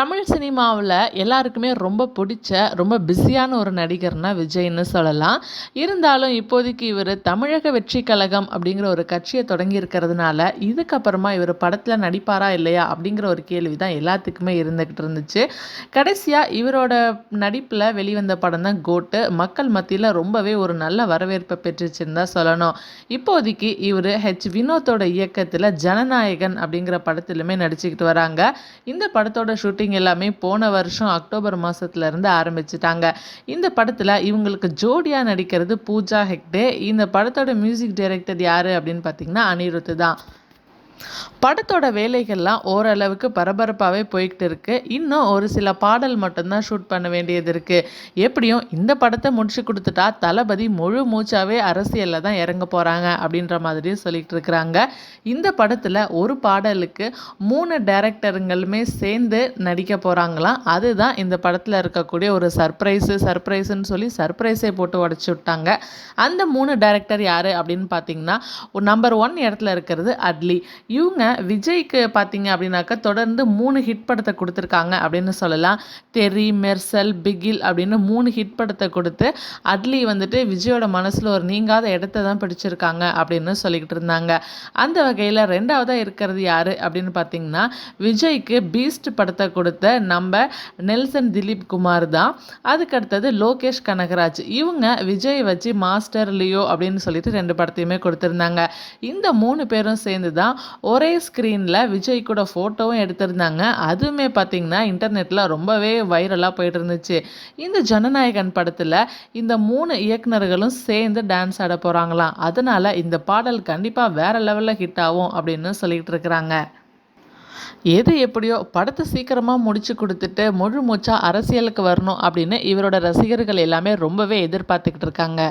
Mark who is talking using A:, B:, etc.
A: தமிழ் சினிமாவில் எல்லாருக்குமே ரொம்ப பிடிச்ச ரொம்ப பிஸியான ஒரு நடிகர்னா விஜய்ன்னு சொல்லலாம். இருந்தாலும் இப்போதைக்கு இவர் தமிழக வெற்றி கழகம் அப்படிங்கிற ஒரு கட்சியை தொடங்கி இருக்கிறதுனால இதுக்கப்புறமா இவர் படத்தில் நடிப்பாரா இல்லையா அப்படிங்கிற ஒரு கேள்வி தான் எல்லாத்துக்குமே இருந்துக்கிட்டு இருந்துச்சு. கடைசியாக இவரோட நடிப்பில் வெளிவந்த படம் தான் கோட்டு. மக்கள் மத்தியில் ரொம்பவே ஒரு நல்ல வரவேற்பை பெற்றுச்சுன்னு தான் சொல்லணும். இப்போதைக்கு இவர் ஹெச் வினோத்தோட இயக்கத்தில் ஜனநாயகன் அப்படிங்கிற படத்திலுமே நடிச்சுக்கிட்டு வராங்க. இந்த படத்தோட ஷூட்டிங் எல்லாமே போன வருஷம் அக்டோபர் மாதத்துலேருந்து ஆரம்பிச்சிட்டாங்க. இந்த படத்தில் இவங்களுக்கு ஜோடியாக நடிக்கிறது பூஜா ஹெக்டே. இந்த படத்தோட மியூசிக் டைரக்டர் யார் அப்படின்னு பார்த்தீங்கன்னா அனிருத்து தான். படத்தோட வேலைகள்லாம் ஓரளவுக்கு பரபரப்பாகவே போய்கிட்டு இருக்கு. இன்னும் ஒரு சில பாடல் மட்டும்தான் ஷூட் பண்ண வேண்டியது இருக்குது எப்படியும் இந்த படத்தை முடிச்சு கொடுத்துட்டா தளபதி முழு மூச்சாவே அரசியலில் தான் இறங்க போகிறாங்க அப்படின்ற மாதிரி சொல்லிட்டு இருக்கிறாங்க. இந்த படத்தில் ஒரு பாடலுக்கு மூணு டேரக்டருங்களுமே சேர்ந்து நடிக்க போகிறாங்களாம் அதுதான் இந்த படத்தில் இருக்கக்கூடிய ஒரு சர்ப்ரைஸு சர்ப்ரைஸுன்னு சொல்லி சர்ப்ரைஸே போட்டு உடச்சி விட்டாங்க. அந்த மூணு டேரக்டர் யார் அப்படின்னு பார்த்தீங்கன்னா நம்பர் ஒன் இடத்துல இருக்கிறது அட்லி. இவங்க விஜய்க்கு பார்த்தீங்க அப்படின்னாக்கா தொடர்ந்து மூணு ஹிட் படத்தை கொடுத்துருக்காங்க அப்படின்னு சொல்லலாம். தெரி மெர்சல் பிகில் அப்படின்னு மூணு ஹிட் படத்தை கொடுத்து அட்லி வந்துட்டு விஜயோட மனசில் ஒரு நீங்காத இடத்த தான் பிடிச்சிருக்காங்க அப்படின்னு சொல்லிக்கிட்டு இருந்தாங்க. அந்த வகையில் ரெண்டாவதாக இருக்கிறது யார் அப்படின்னு பார்த்தீங்கன்னா விஜய்க்கு பீஸ்ட் படத்தை கொடுத்த நம்ம நெல்சன் திலீப் குமார் தான். அதுக்கடுத்தது லோகேஷ் கனகராஜ். இவங்க விஜய் வச்சு மாஸ்டர் லியோ அப்படின்னு சொல்லிட்டு ரெண்டு படத்தையுமே கொடுத்துருந்தாங்க. இந்த மூணு பேரும் சேர்ந்து தான் ஒரே ஸ்க்ரீனில் விஜய் கூட ஃபோட்டோவும் எடுத்திருந்தாங்க. அதுவுமே பார்த்திங்கன்னா இன்டர்நெட்டில் ரொம்பவே வைரலாக போயிட்டு இருந்துச்சு இந்த ஜனநாயகன் படத்தில் இந்த மூணு இயக்குனர்களும் சேர்ந்து டான்ஸ் ஆட போகிறாங்களாம் அதனால் இந்த பாடல் கண்டிப்பாக வேறு லெவலில் ஹிட் ஆகும் அப்படின்னு சொல்லிகிட்டு இருக்கிறாங்க. எது எப்படியோ படத்தை சீக்கிரமாக முடிச்சு கொடுத்துட்டு முழு மூச்சாக அரசியலுக்கு வரணும் அப்படின்னு இவரோட ரசிகர்கள் எல்லாமே ரொம்பவே எதிர்பார்த்துக்கிட்டு இருக்காங்க.